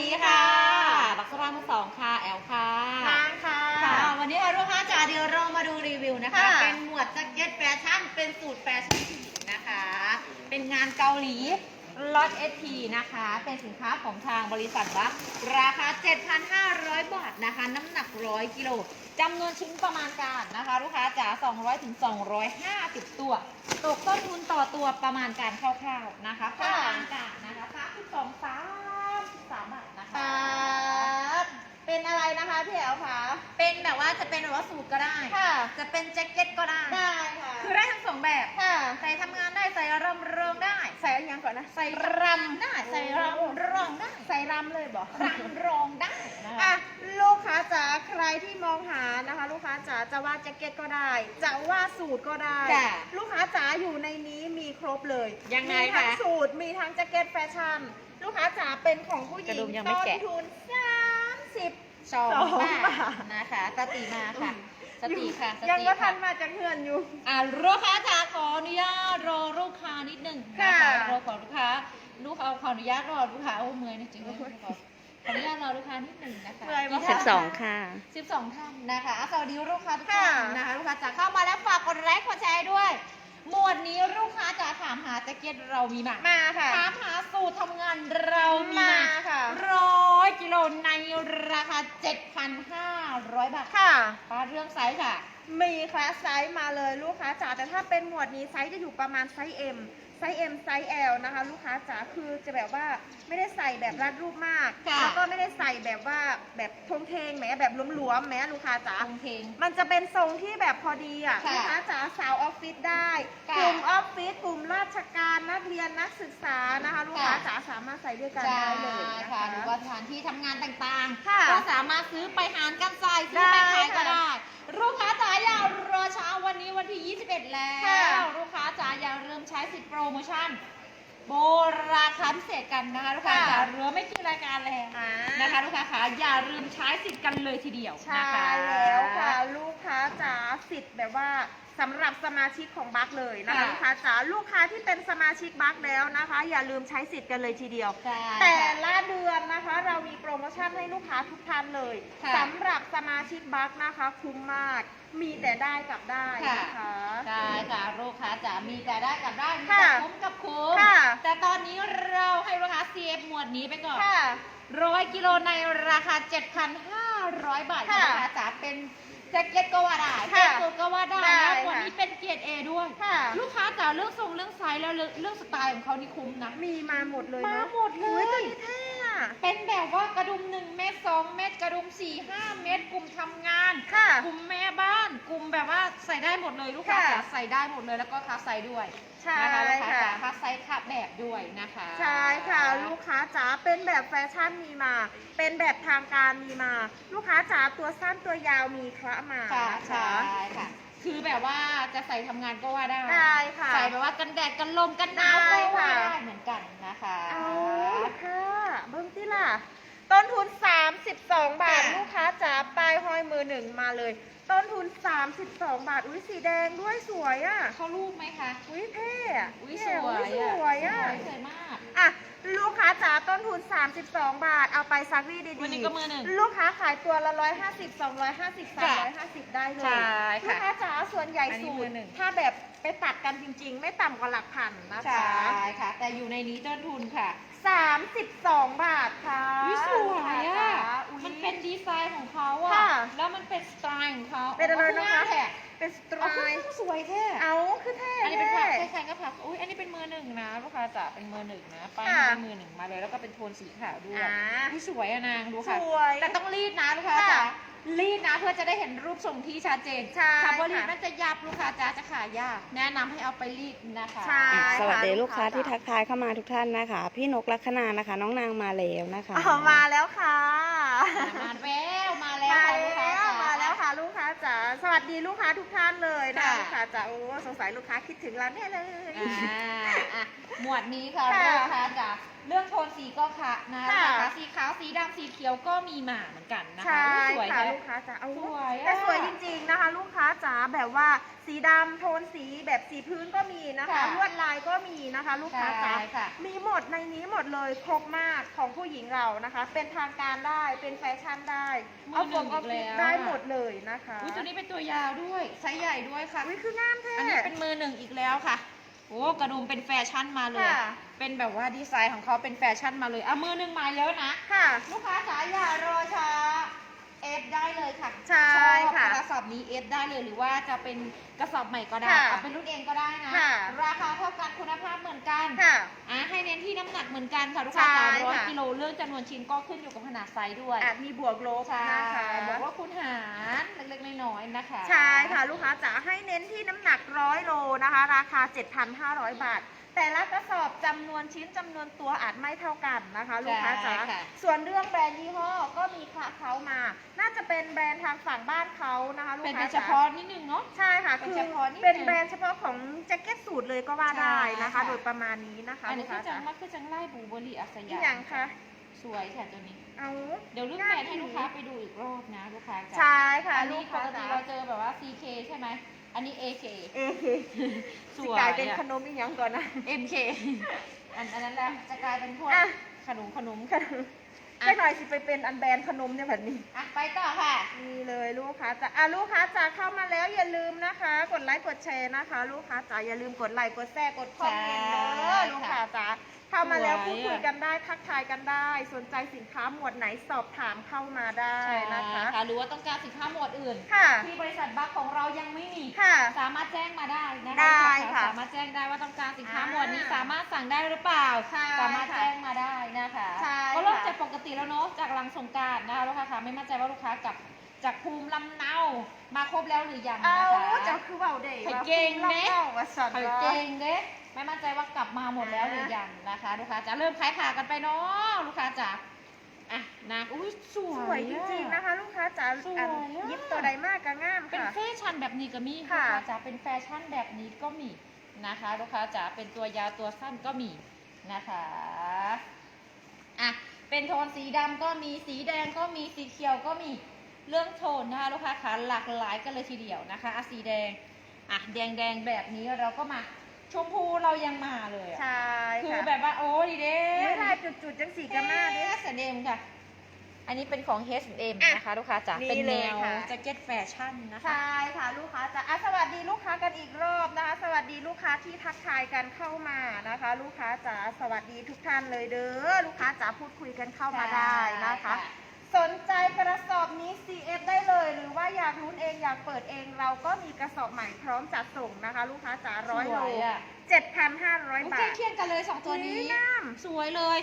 ดีค่ะบักสรามือสองค่ะ แอลค่ะนางค่ะ ค่ะ วันนี้ค่ะลูกค้าจ๋าเดี๋ยวเรามาดูรีวิวนะคะ ค่ะ เป็นหมวดแจ็คเก็ตแฟชั่น เป็นสูตรแฟชั่นผู้หญิงนะคะ เป็นงานเกาหลีล็อตเอทีนะคะ เป็นสินค้าของทางบริษัทวักราคา 7,500 บาทนะคะ น้ำหนัก 100 กิโลจำนวนชิ้นประมาณการนะคะ ลูกค้าจ๋า200ถึง250 ตัว ตกต้นทุนต่อตัวประมาณการคร่าวๆนะคะประมาณการนะคะ32 33บาทนะคะ ครับเป็นอะไรนะคะพี่แอลคะเป็นแบบว่าจะเป็นแบบว่าสูตรก็ได้ ค่ะ จะเป็นแจ็คเก็ตก็ได้ ได้ค่ะ คือได้ทั้งสองแบบ ค่ะ ใส่ทำงานได้ ใส่รำเริงได้ ใส่อะไรยังก่อนนะ ใส่รำได้ ใส่รำเริงได้ ใส่รำเลยบอกรำรองได้นะคะอะลูกค้าจ๋าใครที่มองหานะคะ ลูกค้าจ๋าจะว่าแจ็คเก็ตก็ได้ จะว่าสูตรก็ได้ จ้ะลูกค้าจ๋าอยู่ในนี้มีครบเลยยังไงมีทั้งคะ สูตรมีทั้งแจ็คเก็ตแฟชั่น ลูกค้าจ๋าเป็นของผู้หกระญิดุงมยังไม่ต้นแกะ ทุนสามสิบสองสองบาบาททนะคะสติมาค่ะสติค่ะสยังติก็ทัค่ะ นมาจากเพื่อนอยู่ อ่าลูกค้าจ๋าขออนุญาตรอลูกค้านิดหนึ่งนะคะค่ะรอขอลูกค้าลูกเอาขออนุญาตรอลูกค้าโอ้เมื่อยนะจริงๆขอขออนุญาตรอลูกค้านิดหนึ่งนะคะเมื่อยปะนี่คะค่ะสิบสองค่ะ สิบสองท่านนะคะสวัสดีลูกค้าทุกท่านค่ะ นะคะลูกค้าจ๋าเข้ามาแล้วฝากกดไลค์กดแชร์ด้วย หมวดนี้ลูกค้าจ๋าถามหาแจ็คเก็ตเรามีมามาค่ะ ถามหาสูตรทำงานเรามี มา มา ค่ะ ร้อยกิโลในราคา7,500 บาทค่ะปลาเรื่องไซส์ค่ะ มีคลาสไซส์มาเลยลูกค้าจ๋าแต่ถ้าเป็นหมวดนี้ไซส์จะอยู่ประมาณไซส์ M ไซส์ M ไซส์ L นะคะ ลูกค้าจ๋าคือจะแบบว่าไม่ได้ใส่แบบรัดรูปมาก ค่ะ แล้วก็ไม่ได้ใส่แบบว่าแบบทงเทงแหมแบบหลวมๆแหมลูกค้าจ๋าตรงเพลงมันจะเป็นทรงที่แบบพอดีอะค่ะลูกค้าจ๋าสาวออฟฟิศได้ค่ะกลุ่มออฟฟิศกลุ่มราชการนักเรียนนักศึกษานะคะ ลูกค้าค่ะ จ๋าสามารถใส่ด้วยกันใช่ได้เลยนะค่ะคะ หรือว่าสถานที่ทำงานต่างค่ะๆ ก็สามารถซื้อไปหารกันใส่ซื้อไปขายก็ได้ได้ลูกค้าจ๋าอย่ารอช้าวันนี้วันที่ 21 แล้ค่ะ ว ลูกค้าจ๋าอย่าลืมใช้สิทธิ์โปรโมชั่น โบราคาพิเศษกันนะคะลูกค้าค่ะจ๋าเหลือไม่กี่รายการแล้วอ่านะคะลูกค้าขาอย่าลืมใช้สิทธิ์กันเลยทีเดียวใช่นะคะ แล้วค่ะ ลูกค้าจ๋าสิทธิ์แบบว่าสำหรับสมาชิกของบัคเลยนะคะค่ะ ลูกค้าจ๋าลูกค้าที่เป็นสมาชิกบัคแล้วนะคะ อย่าลืมใช้สิทธิ์กันเลยทีเดียว ใช่ แต่ค่ะละเดือนนะคะเรามีโปรโมชั่นให้ลูกค้าทุกท่านเลยค่ะสำหรับสมาชิกบัคนะคะคุ้มมากมีแต่ได้กับได้นะคะใช่ค่ะลูกค้าจ๋ามีแต่ได้กับได้มีค่ะแต่คุ้มกับคุ้มค่ะแต่ตอนนี้เราให้ลูกค้า CF หมวดนี้ไปก่อนค่ะร้อยกิโลในราคา 7,500 บาทค่ะลูกค้าจ๋าเป็นแจ็คเก็ตก็ว่าได้ค่ะเป็นสูทก็ว่าได้ได้นะค่ะหมวดนี้เป็นเกียรด A ด้วยค่ะลูกค้าจ๋าเรื่องทรงเรื่องไซส์แล้วเรื่องเรื่องสไตล์ของเขานี่คุ้มนะ มีมาหมดเลยมาเนาะหมดเลอุ๊ยตัวนี้ เท่อะเป็นแบบว่ากระดุม1เม็ด2เม็ดกระดุม4 5เม็ดกลุ่มทำงานค่ะกลุ่มแม่บ้านกลุ่มแบบว่าใส่ได้หมดเลยลูกค้าค่ะจ๋าใส่ได้หมดเลยแล้วก็คาไซส์ด้วยใช่นะคะลูกค้าค่ะ จ๋าคาไซส์คับแบบด้วยนะคะใช่ค่ะ ลูกค้าจ๋าเป็นแบบแฟชั่นมีมา เป็นแบบทางการมีมา ลูกค้าจ๋าตัวสั้นตัวยาวมีคละมาค่ะนะใช่ค่ะ คือแบบว่าจะใส่ทำงานก็ว่าได้ ได้ค่ะ ใส่แบบว่ากันแดดกันลมกันหนาวได้ก็ว่าค่ะ ได้เหมือนกันนะคะ เอาค่ะ เบิ้งที่ล่ะ ต้นทุน 32 บาทค่ะลูกค้าจ๋าปลายห้อยมือหนึ่งมาเลย ต้นทุน 32 บาท อุ้ยสีแดงด้วยสวยอะ เขารูปไหมคะ อุ้ยเท่อะอุ้ยเท่สวยอุ๊สวยอะสวยสวยมาก อะลูกค้าจ๋าต้นทุน 32 บาท เอาไปซักรีดดีๆวันนี้ก็มือหนึ่งลูกค้าขายตัวละ 150 250ค่ะ350 ได้เลย ใช่ลูค่ะกค้าจ๋าส่วนใหญ่อันนี้สูมืตอรหนึ่ง ถ้าแบบไปตัดกันจริง ๆ ไม่ต่ำกว่าหลักพันนะใช่คะค่ะ แต่อยู่ในนี้ต้นทุนค่ะ32 บาทค่ะอุ้ยสวยอะอุ๊ย มันเป็นดีไซน์ของเขาอะ ค่ะ แล้วมันเป็นสไตล์ของเขาเป็นอะไรนะคะแท้เป็นสไตเอาขึ้ล์นสวยแท้ เอาคือเท่อันนี้เป็นผักท่ คล้ายๆกับผักอุ้ยอันนี้เป็นมือหนึ่งนะลูกค้าจ๋าเป็นมือหนึ่งนะป้ายค่ะมือหนึ่งมาเลย แล้วก็เป็นโทนสีขาวด้วยอ่าอุ้ยสวยอะนางดูค่ะ สวยแต่ต้องรีดนะลูกค้าค่ะจ๋ารีดนะเพื่อจะได้เห็นรูปทรงที่ชัดเจนใช่คำว่ารีดค่ะมันจะยับลูกค้าจ๋าจะขายยากแนะนำให้เอาไปรีดนะคะใช่สวัสดีค่ะลูกค้าลูกค้าที่ทักทายเข้ามาทุกท่านนะคะ พี่นกลักษณานะคะ น้องนางมาแล้วนะคะ อ๋อมาแล้วค่ะ มาแล้วมาแล้วมาค่ะลูกค้า สวัสดีลูกค้าทุกท่านเลยนะค่ะ ลูกค้าจ๋าโอ้สงสัยลูกค้าคิดถึงเราแน่เลย อ่าอะหมวดนี้ค่ะค่ะ ลูกค้าจ๋า เรื่องโทนสีก็ค่ะนะค่ะ นะคะสีขาวสีดำสีเขียวก็มีมาเหมือนกันนะคะใช่สวยค่ะนะลูกค้าจ๋าเอาสวยอะ แต่สวยจริงๆนะคะ ลูกค้าจ๋าแบบว่าสีดำโทนสีแบบสีพื้นก็มีนะคะค่ะ ลวดลายก็มีนะคะ ลูกค้าจ๋า ใช่ค่ะ มีหมดในนี้หมดเลยครบมากของผู้หญิงเรานะคะ เป็นทางการได้เป็นแฟชั่นได้มืเอาอหฟนึ่งงเอาอีกฟิตแล้ว ได้อะหมดเลยนะคะอุ้ยตัวนี้เป็นตัวยาวด้วยไซส์ใหญ่ด้วยค่ะ อุ้ยคืองามแท้อันนี้เป็นมือหนึ่งอีกแล้วค่ะ โอ้กระดุมเป็นแฟชั่นมาเลย ค่ะ เป็นแบบว่าดีไซน์ของเขาเป็นแฟชั่นมาเลยอะมือหนึ่งมาเยอะนะ ค่ะ ลูกค้าจ๋าอย่ารอช้า เอฟได้เลยค่ะใช่ค่ะชอบกระสอบนี้เอฟได้เลยหรือว่าจะเป็นกระสอบใหม่ก็ได้ค่ะเอาเป็นรุ่นเองก็ได้นะค่ะราคาเท่ากันคุณภาพเหมือนกันค่ะอะให้เน้นที่น้ำหนักเหมือนกันค่ะลูกค้าใช่สามร้อยค่ะกิโลเรื่องจำนวนชิ้นก็ขึ้นอยู่กับขนาดไซส์ด้วยอาจมีบวกลบใช่นะคะบอกว่าคุณหารเล็กๆน้อยๆนะคะ ใช่ค่ะลูกค้าจ๋าให้เน้นที่น้ำหนักร้อยโลนะคะ ราคา 7,500 บาท แต่ละกระสอบจำนวนชิ้นจำนวนตัวอาจไม่เท่ากันนะคะ ลูกค้าจ๋าใช่ค่ะ ส่วนเรื่องแบรนด์ยี่ห้อก็มีคละเขามา น่าจะเป็นแบรนด์ทางฝั่งบ้านเขานะคะลูกเป็นค้าเฉจ๋าพาะนิดนึงเนาะ ใช่ค่ะ เป็นคือเฉพาะนิดนึงเป็นแบรนด์เฉพาะของแจ็คเก็ตสูทเลยก็ว่าได้ใช่นะคะค่ะ โดยประมาณนี้นะคะอันลูนี้กคืค้าอจัจ๋างมากคือจังไล่บูเบอรี่อัสยาที่อย่างคะสวยค่ะตัวนี้ เอาเดี๋ยวรุ่นแบรนด์ให้ลูกค้าไปดูอีกรอบนะลูกค้าจ๋าใช่ค่ะอันลูนี้กปค้ากติจ๋า เราเจอแบบว่า CK ใช่ไหม อันนี้ AK เอเคสสิวยกลายเป็นอะขนมอีกอย่างก่อนนะ MK อันอันนั้นแหละจะกลายเป็นพวกอะ ขนมขนมขนมแค่หน่อยสิไปเป็นอันแบรนด์ขนมเนี่ยแบบนี้ อะไปต่อค่ะนี่เลยลูกค้าจ๋าอะลูกค้าจ๋าเข้ามาแล้วอย่าลืมนะคะ กดไลค์กดแชร์นะคะ ลูกค้าจ๋าอย่าลืมกดไลค์กดแชร์กดคอมเมนต์เด้ใช่อลูกค้าจ๋าเข้ามาแล้วสวยพูดคุยอะกันได้ทักทายกันได้ สนใจสินค้าหมวดไหนสอบถามเข้ามาได้นะคะหรือว่าต้องการสินค้าหมวดอื่นค่ะที่บริษัทบัคของเรายังไม่มีค่ะสามารถแจ้งมาได้นะคะได้ค่ะสามารถแจ้งได้ว่าต้องการสินค้าอ่าหมวดนี้สามารถสั่งได้หรือเปล่าใช่สามารถค่ะแจ้งมาได้นะคะใช่ก็เริ่มค่ะจากปกติแล้วเนาะจากหลังสงกรารนะคะลูกค้าคะไม่มั่นใจว่าลูกค้ากลับจากภูมิลำเนามาครบแล้วหรือยังเอานะคะเจ้าคือเบาเด็กไข่เก่งเด้ว่าสันไข่ว่าเก่งเด้ ไม่มั่นใจว่ากลับมาหมดแล้วหรือยังนะคะ ลูกค้าจะเริ่มขายขากันไปเนาะลูกค้าจ๋าอะนะอุ้ยสวยสวยจริงๆนะคะ ลูกค้าจ๋าสวยอันอะยิบตัวใดมากก็งามเป็นค่ะแฟชั่นแบบนี้ก็มีลูกค่ะค้าจ๋าเป็นแฟชั่นแบบนี้ก็มีนะคะ ลูกค้าจ๋าเป็นตัวยาวตัวสั้นก็มีนะคะอะเป็นโทนสีดำก็มีสีแดงก็มีสีเขียวก็มีเรื่องโทนนะคะลูกค้าขาหลากหลายกันเลยทีเดียวนะคะอะสีแดงอะแดงแดงๆแบบนี้เราก็มา ชมพูเรายังมาเลยอะใช่คือค่ะแบบว่าโอ้ดีเด้ไม่ลายจุดๆจังสีกันมาเด้ H&M ค่ะ อันนี้เป็นของ H&M อะนะคะ ลูกค้าจ๋า นี่เป็นแนวเลยค่ะ แจ็คเก็ตแฟชั่นนะคะ ใช่ค่ะลูกค้าจ๋าอะสวัสดีลูกค้ากันอีกรอบนะคะ สวัสดีลูกค้าที่ทักทายกันเข้ามานะคะ ลูกค้าจ๋าสวัสดีทุกท่านเลยเด้อลูกค้าจ๋าพูดคุยกันเข้ามาได้นะคะ สนใจกระสอบนี้ CF ได้เลย หรือว่าอยากลุ้นเองอยากเปิดเองเราก็มีกระสอบใหม่พร้อมจัดส่งนะคะ ลูกค้าจ๋าร้อยโลสวยอะ7,500บาใกล้ทเคียงกันเลยสองตัวนี้อุ๊ยงามสวยเลย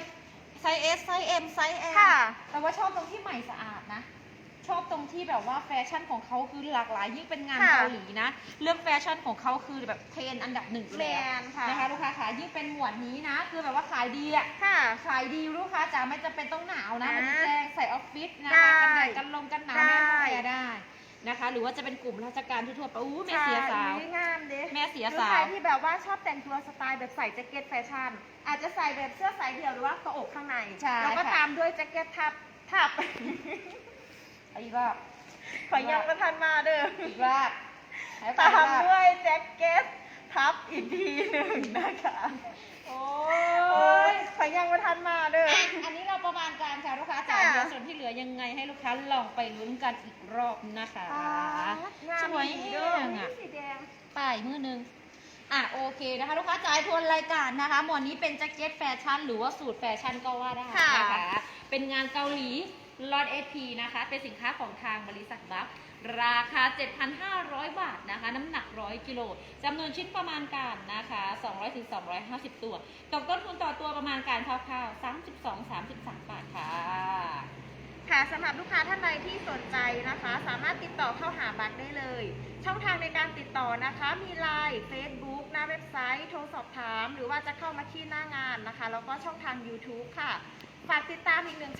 ไซส์ S ไซส์ M ไซส์ L ค่ะ แต่ว่าชอบตรงที่ใหม่สะอาดนะ ชอบตรงที่แบบว่าแฟชั่นของเขาคือหลากหลายยิ่งเป็นงานค่ะ เกาหลีนะ เรื่องแฟชั่นของเขาคือแบบเทรนด์อันดับหนึ่งอยู่แมแล้วนค่ะ นะคะลูกค้าขายิ่งเป็นหมวดนี้นะ คือแบบว่าขายดีอะ ค่ะ ขายดีลูกค้าจ๋าไม่จำเป็นต้องหนาวนะอ่ามันแจ้งใส่ออฟฟิศนะได้คะกันแดดกันลมกันหนาวได้ แม่ก็แพรได้นะคะ หรือว่าจะเป็นกลุ่มราชการทั่วๆไปอู้แม่เสียสาว ใช่งามเด้แม่เสียหรือสาใครว ที่แบบว่าชอบแต่งตัวสไตล์แบบใส่แจ็คเก็ตแฟชั่น อาจจะใส่แบบเสื้อสายเดี่ยวหรือว่ากระอกข้างใน ใช่แล้วก็ค่ะ ตามด้วยแจ็คเก็ตทับทับ อีกรอบขอยังประทันมาเด้ออีกรอบให้ฟัตางมอีกรอบด้วยแจ็คเก็ตทับอีกทีหนึ่งนะคะ โอ้โอ้ยยขอยังประทันมาเด้อ อันนี้เราประมาณการค่ะลูกค้าจ๋าค่ะเดี๋ยวส่วนที่เหลือยังไงให้ลูกค้าลองไปลุ้นกันอีกรอบนะคะงามสวยอีกเด้เด้อออะ สีแดงป้ายมือหนึง อะโอเคนะคะ ลูกค้าจ่ายทวนรายการนะคะ หมวดนี้เป็นแจ็คเก็ตแฟชั่นหรือว่าสูตรแฟชั่นก็ว่าได้ค่ะ นะคะ เป็นงานเกาหลี ลอตเอพีนะคะ เป็นสินค้าของทางบริษัทบัฟราคา 7,500 บาทนะคะ น้ำหนัก 100 กิโลจำนวนชิ้นประมาณการนะคะ 200-250 ตัวตกต้นทุนต่อตัวประมาณการคร่าวๆ32-33 บาทค่ะค่ะสำหรับลูกค้าท่านใดที่สนใจนะคะ สามารถติดต่อเข้าหาบัตรได้เลย ช่องทางในการติดต่อนะคะ มี Line Facebook หน้าเว็บไซต์ โทรสอบถาม หรือว่าจะเข้ามาที่หน้างานนะคะ แล้วก็ช่องทาง YouTube ค่ะ ฝากติดตามอีกหนึ่ง